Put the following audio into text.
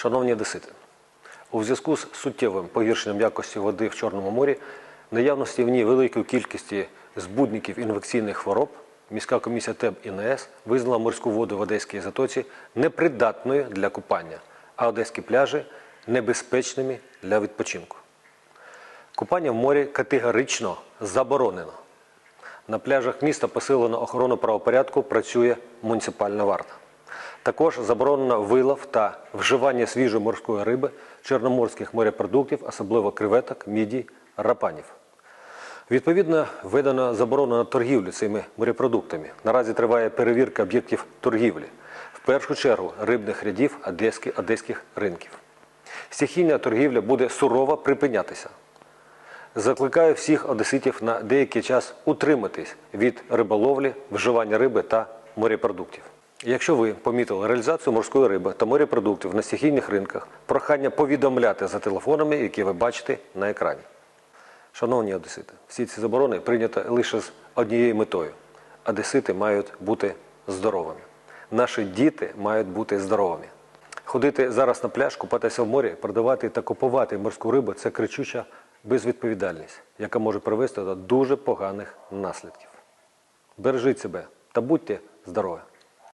Шановні одесити, у зв'язку з суттєвим погіршенням якості води в Чорному морі, наявності в ній великої кількості збудників інфекційних хвороб, міська комісія ТЕБ і НС визнала морську воду в Одеській затоці непридатною для купання, а одеські пляжі небезпечними для відпочинку. Купання в морі категорично заборонено. На пляжах міста посилено охорону правопорядку працює муніципальна варта. Також заборонено вилов та вживання свіжої морської риби, чорноморських морепродуктів, особливо креветок, мідій, рапанів. Відповідно, введено заборону на торгівлю цими морепродуктами. Наразі триває перевірка об'єктів торгівлі, в першу чергу рибних рядів одеських, одеських ринків. Стихійна торгівля буде сурово припинятися. Закликаю всіх одеситів на деякий час утриматись від риболовлі, вживання риби та морепродуктів. Якщо ви помітили реалізацію морської риби та морепродуктів на стихійних ринках, прохання повідомляти за телефонами, які ви бачите на екрані. Шановні одесити, всі ці заборони прийняті лише з однією метою. Одесити мають бути здоровими. Наші діти мають бути здоровими. Ходити зараз на пляж, купатися в морі, продавати та купувати морську рибу це кричуча безвідповідальність, яка може привести до дуже поганих наслідків. Бережіть себе та будьте здорові!